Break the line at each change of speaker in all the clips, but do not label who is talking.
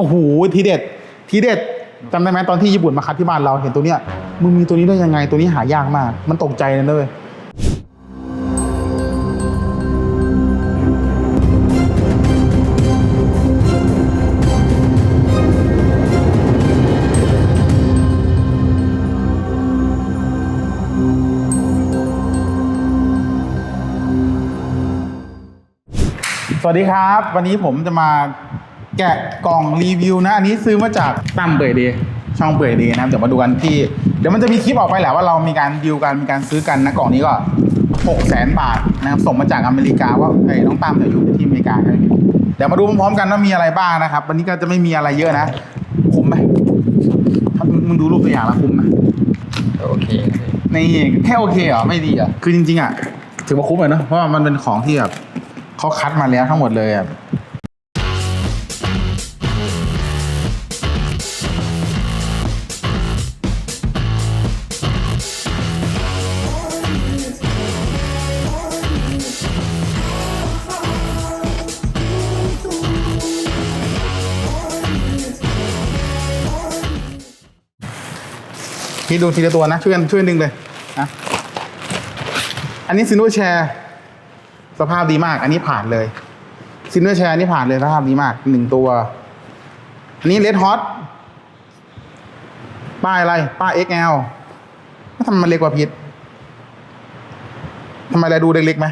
โอ้โหทีเด็ด ทีเด็ดจำได้ไหมตอนที่ญี่ปุ่นมาคัดที่บ้านเราเห็นตัวเนี้ยมึงมีตัวนี้ได้ยังไงตัวนี้หายากมาก มันตกใจเลยนะเว้ยสวัสดีครับ วันนี้ผมจะมา แกะกล่องรีวิวนะ อันนี้ซื้อมาจากตั้มเบยดี ช่องเบยดีนะครับเดี๋ยวมาดูกันที่ เดี๋ยวมันจะมีคลิปออกไปแหละว่าเรามีการดิวกันมีการซื้อกันนะกล่องนี้ก็หกแสนบาทนะครับส่งมาจากอเมริกาว่าไอ้น้องตั้มเนี่ยอยู่ที่อเมริกาใช่ไหมพี่เดี๋ยวมาดูพร้อมๆกันว่ามีอะไรบ้างนะครับ วันนี้ก็จะไม่มีอะไรเยอะนะ คุ้มไหมถ้ามึงมึงดูรูปตัวอย่างแล้วคุ้มไหม
โอเคครับพี่
นี่แค่โอเคเหรอไม่ดีเหรอคือจริงๆอะถือว่าคุ้มเลยเนอะเพราะว่ามันเป็นของที่แบบเขาคัดมาแล้วทั้งหมดเลยอะ พี่ดูทีละตัวนะ ช่วยกันช่วยดึงเลยนะอันนี้ซินเวอร์แชร์สภาพดีมาก อันนี้ผ่านเลยซินเวอร์แชร์นี่ผ่านเลยสภาพดีมากหนึ่งตัว อันนี้เลดฮอตป้ายอะไร ป้าย XL ทำไมมันเล็กกว่าพิษทำไมเราดูเล็กๆไหม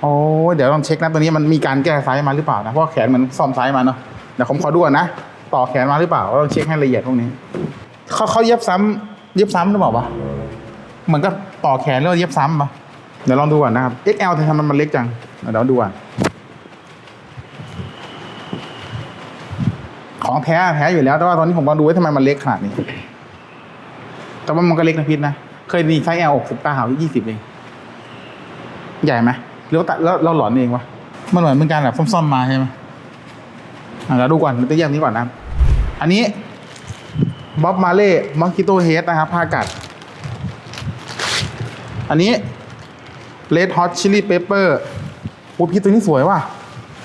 โอ้เดี๋ยวลองเช็คนะตัวนี้มันมีการแก้ไซส์มาหรือเปล่านะเพราะแขนมันซ่อมไซส์มาเนาะเดี๋ยวผมขอดูนนะต่อแขนมาหรือเปล่าเราเช็คให้ละเอียดพวกนี้ เขาเขาเย็บซ้ำเย็บซ้ำหรือเปล่าวะเหมือนกับต่อแขนแล้วเย็บซ้ำปะเดี๋ยวลองดูก่อนนะครับ XL ทำไมมันเล็กจังเดี๋ยวดูก่อนของแท้แท้อยู่แล้วแต่ว่าตอนนี้ผมลองดูว่าทำไมมันเล็กขนาดนี้ แต่ว่ามันก็เล็กนะพิษนะ เคยมีไซส์ L หกสิบเก้ายี่สิบเอง ใหญ่ไหมหรือว่าตัดแล้วเราหลอนเองวะมันเหมือนเป็นการแบบซ่อมๆมาใช่ไหมอะเราดูก่อนเราจะแยกนี้ก่อนนะครับ อันนี้ บ๊อบมาเล่มอสคิโตเฮดนะครับผ้ากัด อันนี้เลดฮอตชิลลี่เปเปอร์โอ้พี่ตัวนี้สวยว่ะ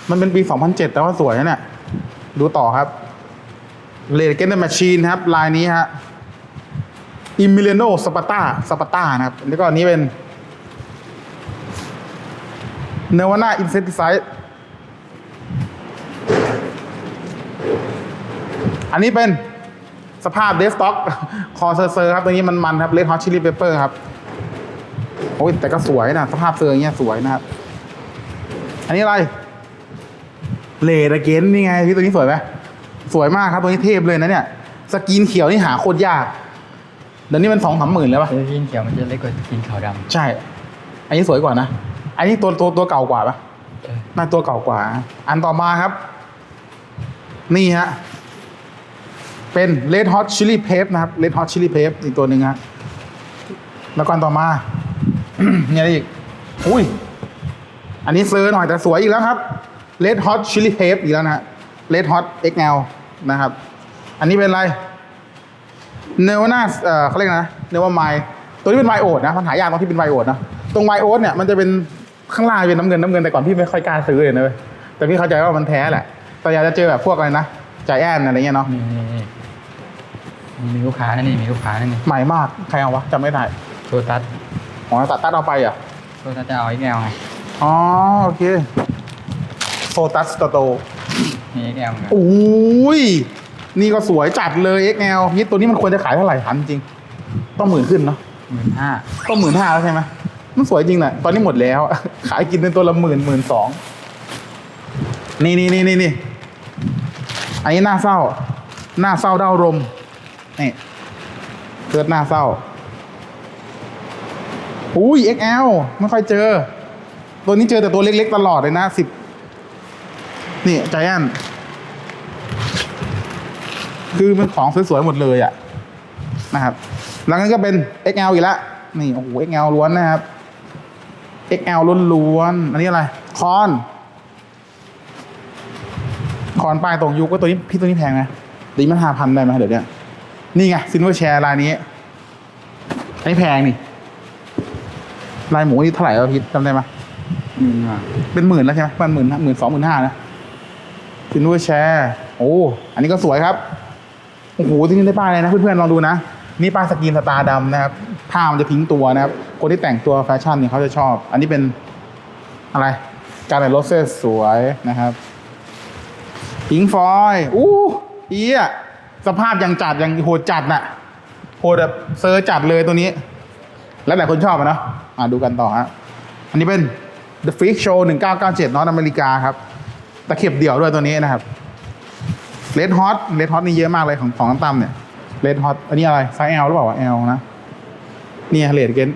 มันเป็นปี 2007 แต่ว่าสวยนะเนี่ย ดูต่อครับเลดเกนเดอร์แมชชีนครับ ลายนี้ฮะอิมิเลโนสปาต้าสปาต้านะครับ แล้วก็อันนี้เป็นเนวาน่าอินเซนติไซด์อันนี้เป็น สภาพเดสต็อก คอเซอร์เซอร์ครับ ตัวนี้มันมันครับเลดฮอตชิลลี่เปเปอร์ครับ โอ้ยแต่ก็สวยนะ สภาพเซอร์อย่างเงี้ยสวยนะครับ อันนี้อะไรเลดเกนนี่ไงพี่ตัวนี้สวยไหมสวยมากครับตัวนี้เทพเลยนะเนี่ย สกรีนเขียวนี่หาโคตรยากเดี๋ยวนี้มันสองสามหมื่นแล้วปะ
แต่กินเขียวมันจะเล็กกว่ากินขาวด
ใช่ อันนี้สวยกว่านะ อันนี้ตัวตัวตัวเก่ากว่าปะำ
ใช่
น่าตัวเก่ากว่า อันต่อมาครับ นี่ฮะ เป็น Red Hot Chili p e p นะครับ Red Hot Chili p e p อีกตัวหนึ่งฮะแล้วก็อันต่อมามีอะไรอีก อุ้ย อันนี้เซอร์หน่อยแต่สวยอีกแล้วครับ Red Hot Chili p e p อีกแล้วนะฮะ Red Hot XL นะครับ อันนี้เป็นอะไรเนวนาเอ่อเขาเรียกนะเนวาไมตัวนี้เป็นไวโอดนะมันหายากตรงที่เป็นไวโอดนะตรงไวโอดเนี่ยมันจะเป็นข้างล่างเป็นน้ำเงินน้ำเงินแต่ก่อนพี่ไม่ค่อยกล้าซื้อเลยนะเว้ยแต่พี่เข้าใจว่ามันแท้แหละแต่อยากจะเจอแบบพวกอะไรนะใจแอนอะไรเงี้ยเนาะ
นี่ มีลูกค้านะนี่มีลูกค้านะนี่
ใหม่มากใครเอาวะจำไม่ได้
โซตัส
อ๋อตัดตัดเอาไปอะ
โซตัสจะเอาไอ้แก้วไง
อ๋อโอเคโซตัสโต
มีไอ้แก้วเหมือนกัน
โอ้ยนี่ก็สวยจัดเลย XL นี่ตัวนี้มันควรจะขายเท่าไหร่ทันจริง ต้องหมื่นขึ้นเนาะ
หมื่นห้า
ก็หมื่นห้าแล้วใช่ไหมมันสวยจริงแหละตอนนี้หมดแล้ว ขายกินเป็นตัวละหมื่นหมื่นสองนี่นี่นี่นี่นี่อันนี้หน้าเศร้าหน้าเศร้าเด้ารม นี่เกิดหน้าเศร้า อุ้ย XL ไม่ค่อยเจอ ตัวนี้เจอแต่ตัวเล็กๆตลอดเลยนะสิบนี่ใจแอนคือมันของสวยๆหมดเลยอะนะครับแล้วนั้นก็เป็น XL อีกแล้วนี่โอ้โห XL ล้วนนะครับ XL ล้วนๆอันนี้อะไร คอนคอนป้ายตรงยุคก็ตัวนี้พี่ตัวนี้แพงไหมตีมันห้าพันได้ไหมเดี๋ยวเนี้ย นี่ไงซินเวอร์แชร์ลายนี้อันนี้แพงนี่ลายหมูนี่เท่าไหร่แล้วพี่จำได้ไหม
หมื่นห้า
เป็นหมื่นแล้วใช่ไหมประมันหมื่นหมื่นสองหมื่นห้านะซินเวอร์แชร์โอ้อันนี้ก็สวยครับโอ้โหที่นี่ได้ป้ายเลยนะเพื่อนๆลองดูนะนี่ป้ายสกรีนสตาร์ดำนะครับผ้ามันจะพิงตัวนะครับ คนที่แต่งตัวแฟชั่นเนี่ยเขาจะชอบ อันนี้เป็นอะไร การแต่รถเซสสวยนะครับพิงฟอยอู้อีอะ สภาพยังจัดยังโหดจัดน่ะโหดแบบเซอร์จัดเลยตัวนี้ แล้วแต่คนชอบอะเนาะอะดูกันต่อฮะอันนี้เป็น The Freak Show 1997นอตอเมริกาครับตะเข็บเดี่ยวด้วยตัวนี้นะครับ Red Hot Red Hot นี่เยอะมากเลยของของน้ำตั้มเนี่ย Red Hot อันนี้อะไรไซส์ L หรือเปล่าวะ L นะเนี่ยเลดเกน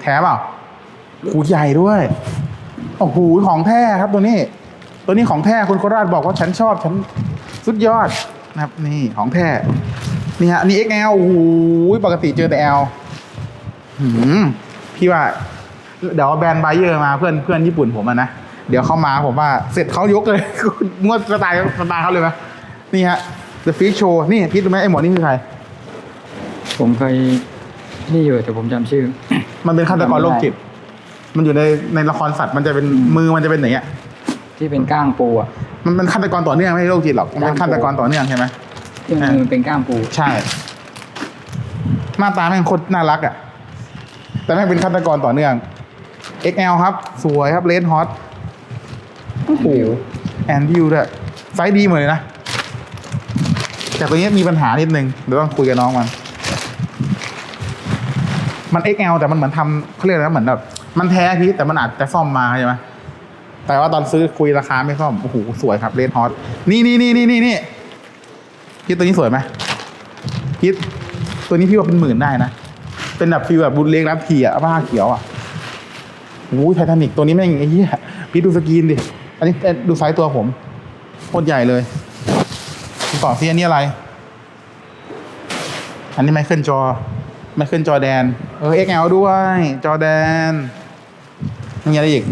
แท้เปล่าหูใหญ่ด้วยโอ้โหของแท้ครับตัวนี้ ตัวนี้ของแท้คุณโคราชบอกว่าฉันชอบฉันสุดยอด นะครับ นี่ของแท้นี่ฮะอันนี่ XL โอ้โหปกติเจอแต่ L หืมพี่ว่า เดี๋ยวแบรนด์ไบเออร์มาเพื่อนเพื่อนญี่ปุ่นผมอะนะ เดี๋ยวเขามาผมว่าเสร็จเขายกเลยมวดสไตล์สไตล์เขาเลยไหมนี่ฮะ The Freak Show นี่พี่รู้ไหมไอ้หมอนี่คือใคร
ผมเคยนี่อยู่แต่ผมจำชื่อ
มันเป็นฆาตกรโรคจิต มันอยู่ในในละครสัตว์มันจะเป็นมือมันจะเป็นอย่างเงี้ย
ที่เป็นก้างปูอะ
มันเป็นฆาตกรต่อเนื่องไม่ใช่โรคจิตหรอกมันเป็นฆาตกรต่อเนื่องใช่ไหม
ที่มันมือเป็นก้างปู
ใช่ หน้าตาแม่งโคตรน่ารักอะ แต่แม่งเป็นฆาตกรต่อเนื่อง XL ครับ สวยครับเลนฮอตโอ้โหแอนดิวด้วยไซส์ดีเหมือนเลยนะ แต่ตัวนี้มีปัญหานิดนึงเดี๋ยวต้องคุยกับน้องมัน มัน XL แต่มันเหมือนทำเขาเรียกอะไรนะเหมือนแบบมันแท้พี่แต่มันอาจจะซ่อมมาใช่ไหม แต่ว่าตอนซื้อคุยราคาไม่ซ่อมโอ้โหสวยครับเลนฮอตนี่นี่นี่นี่นี่นี่พี่ตัวนี้สวยไหมคิดตัวนี้พี่ว่าเป็นหมื่นได้นะ เป็นแบบฟีลแบบบุญเล็กรับทีอะผ้าเขียวอะโอ้ยไททานิกตัวนี้แม่งไอ้เหี้ยพี่ดูสกรีนดิ อันนี้ดูไซส์ตัวผมโคตรใหญ่เลยต่อซีอันนี้อะไร อันนี้ไมเคิลจอ ไมเคิลจอแดน เออ XL ด้วย จอแดนมีอะไรอีก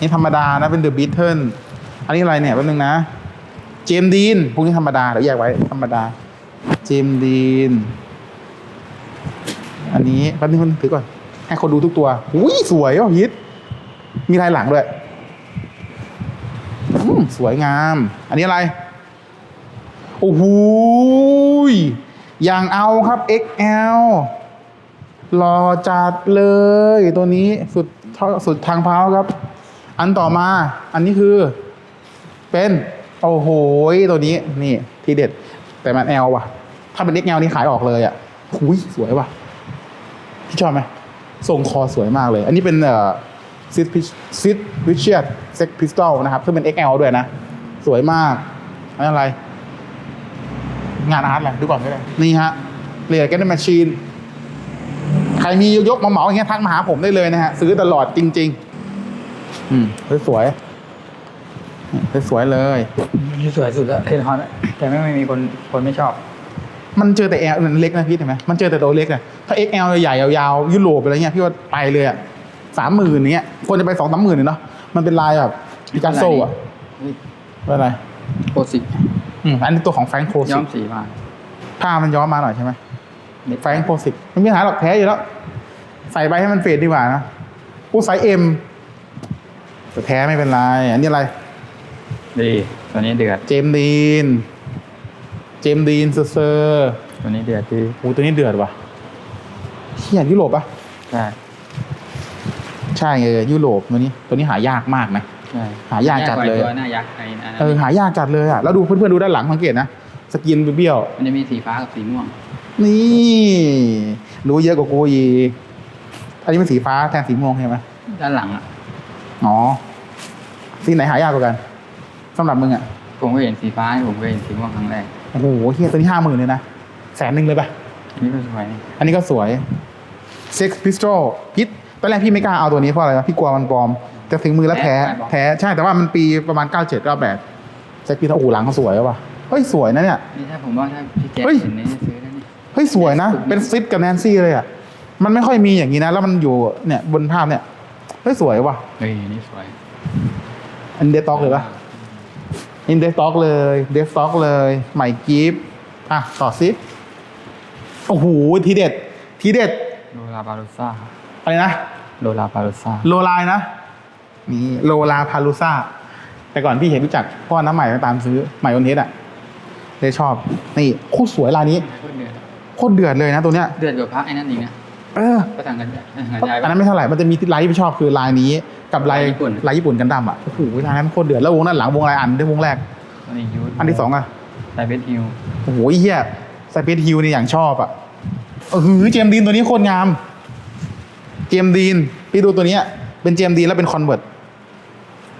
นี่ธรรมดานะเป็นเดอะบีเทิลอันนี้อะไรเนี่ยแป๊บนึงนะ เจมดีนพวกนี้ธรรมดาเดี๋ยวแยกไว้ธรรมดา เจมดีน อันนี้แป๊บนึงคนถือก่อน ให้คนดูทุกตัวอุ้ยสวยว่ะฮิตมีลายหลังด้วยสวยงาม อันนี้อะไร โอ้โหยอย่างเอาครับ XL รอจัดเลย ตัวนี้สุดสุดทางเท้าครับ อันต่อมาอันนี้คือเป็นโอ้โหตัวนี้นี่ทีเด็ด แต่มัน L ว่ะ ถ้าเป็น XL นี่ขายออกเลยอะหุยสวยว่ะพี่ชอบไหมทรงคอสวยมากเลย อันนี้เป็นเอ่อซิดซิดวิเชียเซ็กพิสตอลนะครับซึ่งเป็น XL ด้วยนะ สวยมากอันนั้อะไร งานอาร์ตอะไรดูก่อนก็ได้นี่ฮะเรียกกันในแมชชีน ใครมียกๆมาเหมาอย่างเงี้ยทักมาหาผมได้เลยนะฮะ ซื้อตลอดจริง ๆ อืมสวยๆสวยๆเลย
ที่สวยสุดแล้วเทนฮอนแต่ไม่ไม่มีคนคนไม่ชอบ
มันเจอแต่ L เล็กนะพี่เห็นไหมมันเจอแต่ตัวเล็กอะถ้า XL ใหญ่ๆยาวๆยุโรปอะไรเงี้ยพี่ว่าไปเลยอะสามหมื่นเนี้ยคนจะไปสองสามหมื่นเนาะมันเป็นลายแบบปิกัสโซอะเป็นอะไร
โคสิก
อืมอันนี้ตัวของแฟรงค์โค
ย้
สิ
อกมสีมา
ผ้ามันย้อมมาหน่อยใช่ไหม
เด็ก
แฟรงค์โคสิกไม่มีปัญหาหรอกแท้อยู่แล้ว ใส่ไปให้มันเฟดดีกว่านะผู้ไซส์เอ็ม แต่แท้ไม่เป็นไร อันนี้อะไร
ดีตัวนี้เดือด
เจมส์ดีน เจมส์ดีนเซอร์
ตัวนี้เดือดดี
โอ้ตัวนี้เดือดว่ะเฮียยุโรปปะ
ใช่
ใช่เออยุโรปตัวนี้ ตัวนี้หายากมากนะ
ใช่
หายากจัดเลย
ตัวหน้ายักษ์ไอ้นั่น
เออหายากจัดเลยอะแล้วดูเพื่อนๆดูด้านหลังสังเกตนะสกินเบี้ยว
มันจะมีสีฟ้ากับสีม่วง
ๆนี่รู้เยอะกว่ากูอีกอันนี้เป็นสีฟ้าแทนสีม่วงใช่ไหม
ด้านหลังอะ
อ๋อ สีไหนหายากกว่ากันสำหรับมึงอะ
ผมก็เห็นสีฟ้าผมก็เห็นสีม่วงครั้งแรก
โอ้โหเฮียตัวนี้ห้าหมื่นเลยนะแสนหนึ่งเลยปะ
อันนี่ก็สวยนี่
อันนี้ก็สวย Sex Pistol พิษตอนแรกพี่ไม่กล้าเอาตัวนี้เพราะอะไรวะพี่กลัวมันปลอมแต่ถึงมือแล้วแท้แท้ใช่แต่ว่ามันปีประมาณ 97 98 Sex Pistol โอ้โหหลังเขาสวยว่ะเฮ้ยสวยนะเนี่ย
นี่ถ้าผมว่าถ้าพี่แจ๊ค
เฮ้ย
เห็นนี่จะซื้อได้นี่
เฮ้ยสวยนะ เป็นซิดกับแนนซี่เลยอะ มันไม่ค่อยมีอย่างนี้นะ แล้วมันอยู่เนี่ยบนภาพเนี่ย เฮ้ยสวยว่ะ
เฮ้ยนี่สวย
อันเดสต็อกเลยปะอินเดสต็อกเลยเดสต็อกเลยใหม่กิฟต์อะต่อซิโอ้โหทีเด็ด ทีเด็ด
โลลาบารุซ่า
อะไรนะ
โลลาบารุซ่า
โลลายนะนี่โลลาพาลูซ่าแต่ก่อนพี่เห็นรู้จักเพ่อน้ำใหม่มาตามซื้อใหม่อนเทสอะเลยชอบนี่โคตรสวยลายนี้
โคตรเดือด
โคตรเดือดเลยนะตัวเนี้ย
เดือดกว่าพระไอ้นั่นอีกนะ
เออ
พระต่างกันหายใจ
อันนั้นไม่เท่าไหร่มันจะมีลายที่พี่ชอบคือลายนี้ กับลาย
ลายญี่ปุ่น
ลายญี่ปุ่นกันดั้มอะโอ้โหลายนั้นโคตรเดือดแล้ววงด้านหลังวงลายอันด้วยวงแรก
อันนี้ยู
อันที่สองอะ
ไซเบสฮิล
โอ้โหไอ้เฮียไซเปสฮิลนี่อย่างชอบอะเออเจมส์ดีนตัวนี้โคตรงาม เจมส์ดีนพี่ดูตัวเนี้ยเป็นเจมส์ดีนแล้วเป็นคอนเวิร์ต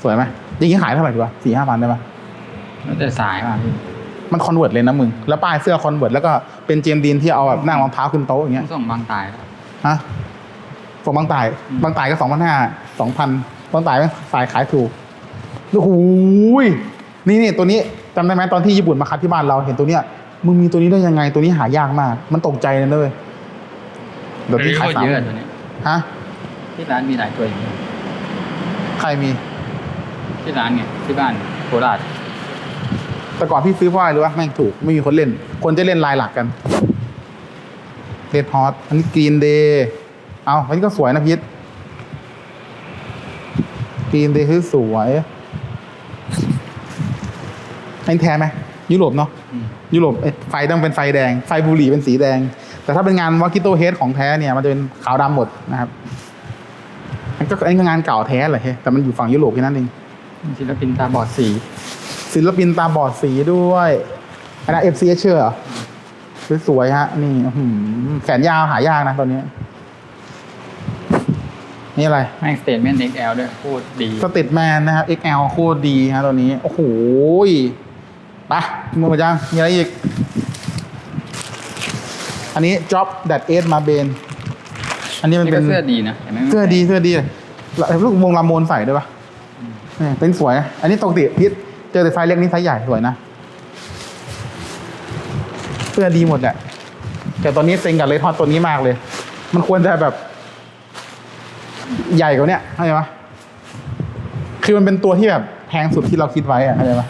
สวยไหมอย่างนี้ขายเท่าไหร่ดีวะสี่ห้าพันได้ไหม
แล้วแต่สายมาพี่
มันคอนเวิร์ตเลยนะมึง แล้วป้ายเสื้อคอนเวิร์ตแล้วก็เป็นเจมส์ดีนที่เอาแบบนั่งรองเท้าขึ้นโต๊ะอย่างเงี้ย
ต้องส่งบางตายครับ
ฮะ ส่งบางตาย บางตายก็สองพันห้าสองพันบางตายไม่สายขายถูกโอ้โหยนี่นี่ตัวนี้จำได้ไหมตอนที่ญี่ปุ่นมาคัดที่บ้านเราเห็นตัวเนี้ยมึงมีตัวนี้ได้ยังไงตัวนี้หายากมาก มันตกใจเลยเลยเดี๋ยวพี่ขาย
โคตร
สาม
เยอะตัวนี้
ฮะ
ที่ร้านมีหลายตัวอยู่
ใครมี
ที่ร้านไงที่บ้านโคราช
แต่ก่อนพี่ซื้อเพราะอะไรรู้ป่ะแม่งถูกไม่มีคนเล่น คนจะเล่นลายหลักกันเ d ดฮอตอันนี้กรีนเดย์ เอาอันนี้ก็สวยนะพีทกรีนเดย์คือสวยอันนี้แท้ไหมยุโรปเนาะ
อืม
ยุโรปเอ้ยไฟต้องเป็นไฟแดง ไฟบุหรี่เป็นสีแดง แต่ถ้าเป็นงานวากิโตเฮดของแท้เนี่ย มันจะเป็นขาวดำหมดนะครับมันก็อันนี้ก็งานเก่าแท้เลยเฮ้ยแต่มันอยู่ฝั่งยุโรปแค่นั้นเอง
ศิลปินตาบอดสี
ศิลปินตาบอดสีด้วยอันนั้นเอฟซีเชื่อเหรอสวยๆฮะ นี่อื้อหือแขนยาวหายากนะตอนนี้ นี่อะไร
แม่งสเตทเมนต์ XL ด้วยโคตรดี
สเตทแมนนะครับ XL โคตรดีฮะตัวนี้ โอ้โหยไปมือมาจังมีอะไรอีก อันนี้ job that a มาเบนอันนี้มัน
นี่
เป็
ก็
น
เสื้อดีนะเห็นไหม
เสื้อดีเสื้อดีแล้วลูกวงลาโมนใส่ด้วยปะเนี่ยเป็นสวยนะอันนี้ตกติพิษเจอแต่ไซส์เล็กนี่ไซส์ใหญ่สวยนะเสื้อดีหมดแหละแต่ตอนนี้เซ็งกับเลทอตตัวนี้มากเลย มันควรจะแบบ ใหญ่กว่าเนี้ยเข้าใจปะคือมันเป็นตัวที่แบบแพงสุดที่เราคิดไว้อะเข้าใจปะ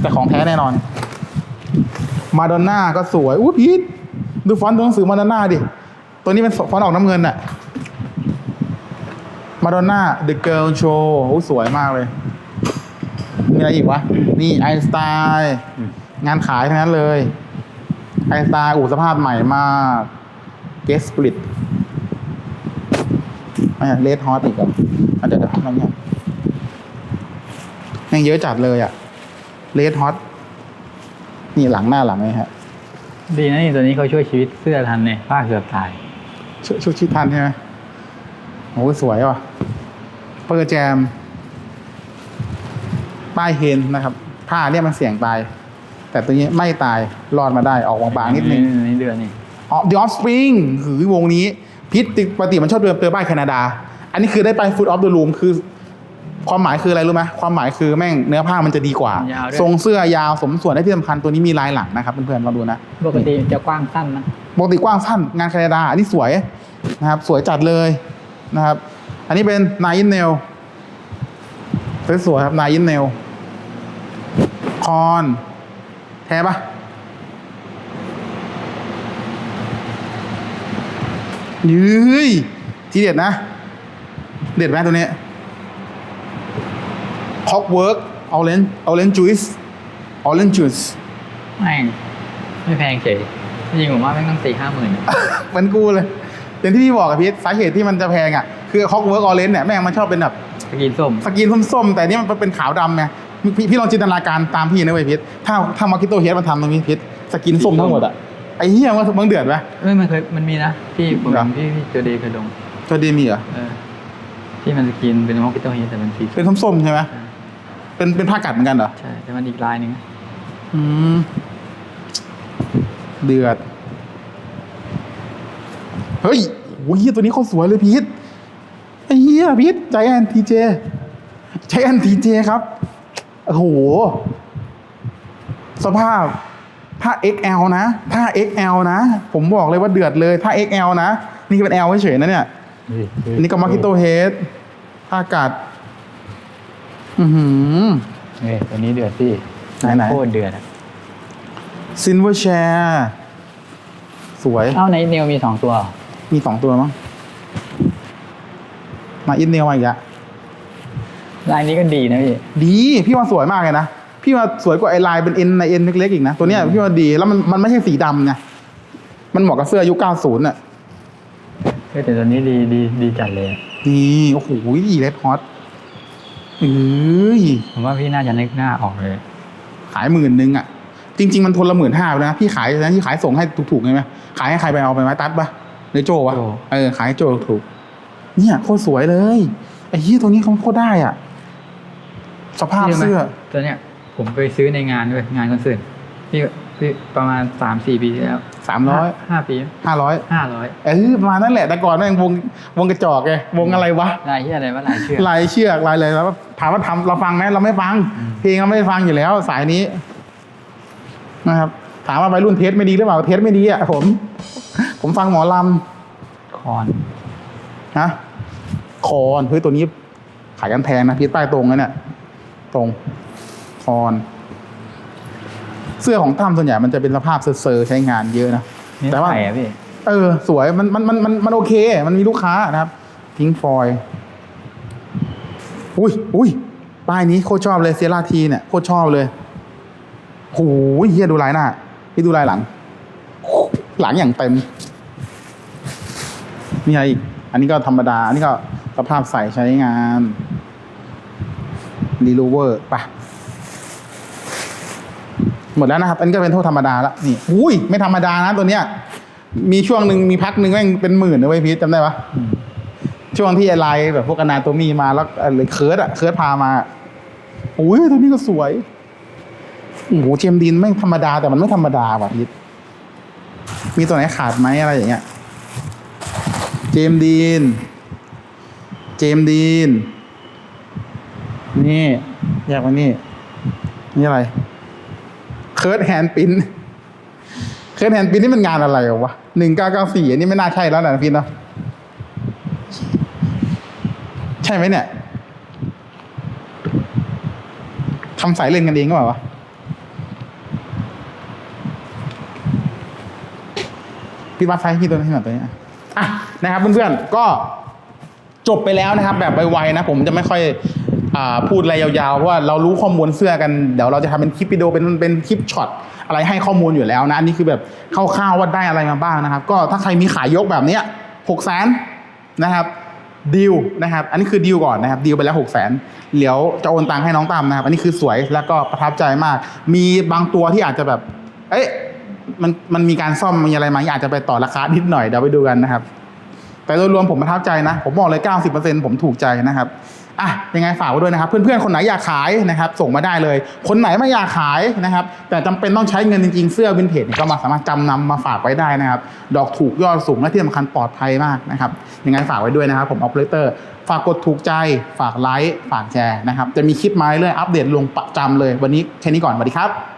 แต่ของแท้แน่นอน มาดอนน่าก็สวยอู้พีทดูฟอนต์ตัวหนังสือมาดอนน่าดิ ตัวนี้เป็นฟอนต์ออกน้ำเงินอะมาดอนน่า The Girl Show โอ้สวยมากเลย มีอะไรอีกวะ นี่ไอสไตล์งานขายทั้งนั้นเลย ไอสไตล์อู่สภาพใหม่มาก เกสปลิต เลดฮอตอีกเหรออะเดี๋ยวเดี๋ยวอะไรเนี่ยยังเยอะจัดเลยอะเลดฮอตนี่หลังหน้าหลังเลยฮะ
ดีนะนี่ตัวนี้เขาช่วยชีวิตเสื้อทันเนี่ยผ้าเกือบตาย
ชุดชุดชิดทันใช่ไหมโอ้สวยว่ะเปอร์แจม ป้ายเฮนนะครับ ผ้าเนี่ยมันเสี่ยงตาย แต่ตัวนี้ไม่ตายรอดมาได้ออกบางๆนิดนึง
นี่เดือนนี่
อ๋อ The Offspring หือวงนี้ พิษปกติมันชอบเดินเตือป้ายแคนาดา อันนี้คือได้ไป Foot of the Room คือ ความหมายคืออะไรรู้ไหมความหมายคือแม่งเนื้อผ้ามันจะดีกว่า
ยาวด้วย
ทรงเสื้อยาวสมส่วนและที่สำคัญตัวนี้มีลายหลังนะครับเพื่อนๆลองดูนะ
ปกติจะกว้างสั้นนะ
ปกติกว้างสั้นงานแคนาดา อันนี้สวยนะครับ สวยจัดเลยนะครับ อันนี้เป็นนายอินเนลสวยๆครับนายอินเนลคอน แท้ปะ ยืยทีเด็ดนะ เด็ดไหมตัวนี้คอกเวิร์กออเรนออเรนจูสออเรนจูส
แม่งไม่แพงเฉยจริงๆผมว่าแม่งต้องสี่ห้าหมื่น
เหมือนกูเลยอย่างที่พี่บอกอะพีทสาเหตุที่มันจะแพงอะคือคอกเวิร์กออเรนเนี่ยแม่งมันชอบเป็นแบบ
สกินส้ม
สกรีนส้มๆแต่นี่มันเป็นขาวดำไงพี่พี่ลองจินตนาการตามพี่นะเว้ยพีทถ้าถ้ามาคิโตเฮดมันทำตรงนี้พีทสกินส้มทั้งหมดอะ ไอ้เหี้ยมันมึงเดือดไหม
เอ้ยมันเคยมันมีนะพี่ผม
เหรอ
พี่พี่เจอดีเคยลง
จอดีมีเหรอ
เออที่มันสกินเป็นมอคิโตเฮแต่มันสี
เป็นส้มๆใช่ไหมเป็นเป็นผ้ากัดเหมือนกันเหรอ
ใช่แต่มันอีกลายหนึงนะ
อืม เดือด เฮ้ยโอ้ยเหี้ยตัวนี้เขาสวยเลยพีทไอ้เหี้ยพีทใจแอนทีเจใจแอนทีเจครับ โอ้โห สภาพ ถ้า XL นะ ถ้า XL นะ ผมบอกเลยว่าเดือดเลย ถ้า XL นะ นี่เป็น L เฉยๆนะเนี่ยอันนี้ก็มาคิโตเฮดผ้ากัด อือหือ
เอ้ยตัวนี้เดือดพี่
ไหนๆ
โคตรเดือดอะ
ซินเวอร์แชร์สวย
เอ้าในเนลมีสองตัวเหรอ
มีสองตัวมั้ง มาอินเนลมาอีกอะ
ลายนี้ก็ดีนะพี่
ดี พี่ว่าสวยมากเลยนะ พี่ว่าสวยกว่าไอ้ลายเป็นเอ็นในเอ็นเล็กๆอีกนะตัวเนี้ยพี่ว่าดีแล้วมันมันไม่ใช่สีดำไงมันเหมาะกับเสื้อยุค90น่ะ
เฮ้ยแต่ตัวนี้ดีดีดีจัดเลยอะ
นี่โอ้โหเลดฮอตเอ้ย
ผมว่าพี่น่าจะนึกหน้าออกเลย
ขายหมื่นนึงอะ จริง ๆ มันทนละหมื่นห้านะพี่ขายนะที่ขายส่งให้ถูกๆไงไหมขายให้ใครไปเอาไปไหมตัดปะหรือโจวะ
โจ
เออขายให้โจถูกๆเนี่ยโคตรสวยเลยไอ้เหี้ยตัวนี้เขาโคตรได้อะ สภาพ
พี่รู้ไหม
เสื้อ
ตัวเนี้ย ผมไปซื้อในงานด้วยงานคอนเสิร์ตพี่พี่ประมาณสามสี่ปีที่แล้ว
สามร้อย
ห้าปี
ห้าร้อย
ห้าร้อย
เออประมาณนั่นแหละ แต่ก่อนแม่งวงวงกระจอกไงวงอะไรวะ
ลายที่อะไรว่าลายเชือก
ลายเชือกลายอะไรแล้วถามว่าทำเราฟังไหมเราไม่ฟัง
อืม
เพลงเราไม่ฟังอยู่แล้ว สายนี้นะครับ ถามว่าวัยรุ่นเทสไม่ดีหรือเปล่าเทสไม่ดีอะผม ผมฟังหมอล
คอนำ
นะคอนเฮ้ยตัวนี้ขายกันแพงนะพีทป้ายตรงนะเนี่ยตรง คอน เสื้อของตั้มส่วนใหญ่มันจะเป็นสภาพเซอร์ๆใช้งานเยอะนะ
นี่
แต่ว่า
ใส่อะพี่
เออ สวยมันมันมันมันมันโอเค มันมีลูกค้านะครับพิงฟอยอุ้ยอุ้ยป้ายนี้โคตรชอบเลยเซราทีเนี่ยโคตรชอบเลยโหเฮียดูลายหน้าพี่ดูลายหลัง หลังอย่างเต็มนี่อะไรอีก อันนี้ก็ธรรมดา อันนี้ก็สภาพใส่ใช้งานรีลูเวอร์ปะ หมดแล้วนะครับ อันนี้ก็เป็นโทษธรรมดาละนี่อุ้ยไม่ธรรมดานะตัวเนี้ย มีช่วงหนึ่งมีพักหนึ่งแม่งเป็นหมื่นนะเว้ยพีทจำได้ปะช่วงที่ไอไลน์แบบพวกอนาโตมีมาแล้วอะไรเคิร์ดอะเคิร์ดพามาโอ้ยตัวนี้ก็สวยโอ้โหเจมดีนไม่งธรรมดาแต่มันไม่ธรรมดาว่ะพีทมีตัวไหนขาดไหมอะไรอย่างเงี้ย เจมดีน เจมดีน นี่อยากมานี่ นี่อะไร เคิร์ดแฮนด์ปินเคิร์ดแฮนด์ปินนี่มันงานอะไรวะหนึ่งเก้าเก้าสี่อันนี้ไม่น่าใช่แล้วนะพี่เนาะใช่ไหมเนี่ยทำสายเล่นกันเองก็เปล่าวะพี่วัดไซส์พี่ตัวนี้หน่อยตัวนี้อะอะนะครับเพื่อนๆก็จบไปแล้วนะครับ แบบไวๆนะ ผมจะไม่ค่อย พูดอะไรยาวๆว่าเรารู้ข้อมูลเสื้อกันเดี๋ยวเราจะทำเป็นคลิปวิดีโอเป็นเป็นคลิปช็อตอะไรให้ข้อมูลอยู่แล้วนะอันนี้คือแบบคร่าวๆว่าได้อะไรมาบ้างนะครับ ก็ถ้าใครมีขายยกแบบเนี้ยหกแสนนะครับดีลนะครับ อันนี้คือดีลก่อนนะครับดีลไปแล้วหกแสนเดี๋ยวจะโอนตังค์ให้น้องตามนะครับ อันนี้คือสวยแล้วก็ประทับใจมาก มีบางตัวที่อาจจะแบบ เอ๊ะมันมันมีการซ่อมมีอะไรไหมาอาจจะไปต่อราคานิดหน่อยเดี๋ยวไปดูกันนะครับ แต่โดยรวมผมประทับใจนะ ผมบอกเลย 90%ผมถูกใจนะครับ อะยังไงฝากไว้ด้วยนะครับ เพื่อนๆคนไหนอยากขายนะครับ ส่งมาได้เลย คนไหนไม่อยากขายนะครับ แต่จำเป็นต้องใช้เงินจริงๆ เสื้อวินเทจก็มาสามารถจำนำมาฝากไว้ได้นะครับ ดอกถูกยอดสูงและที่สำคัญปลอดภัยมากนะครับยังไงฝากไว้ด้วยนะครับ ผมออปเปอเรเตอร์ฝากกดถูกใจ ฝากไลค์ฝากแชร์นะครับจะมีคลิปมาเรื่อยอัปเดตลงประจำเลย วันนี้แค่นี้ก่อนสวัสดีครับ